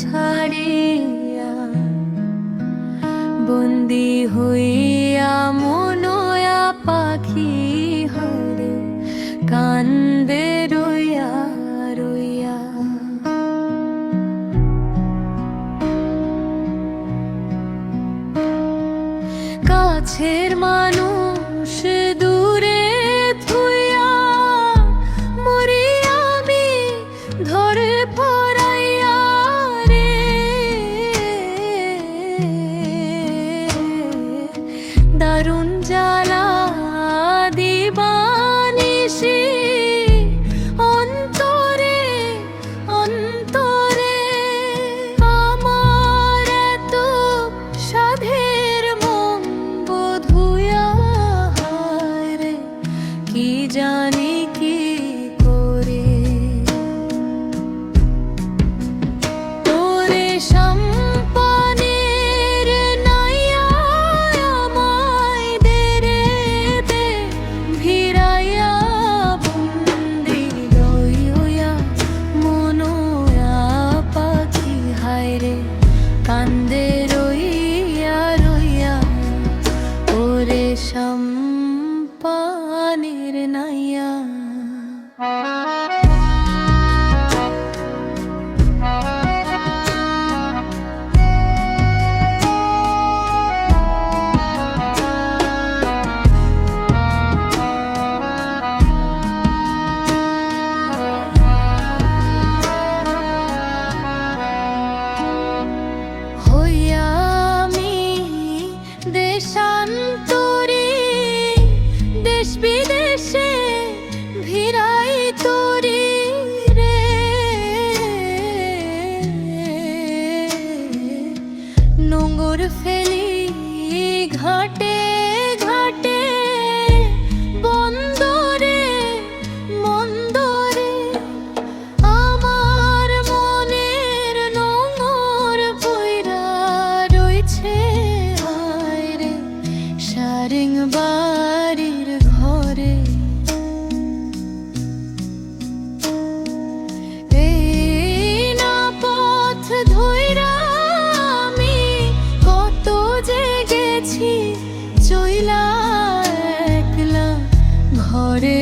ছাড়িয়া বন্দি হইয়া মনোয়া পাখি হরে কান্দে রইয়া রইয়া। কাছের মানুষ ফেলি ঘাটে গেছি চইলা একলা ঘরে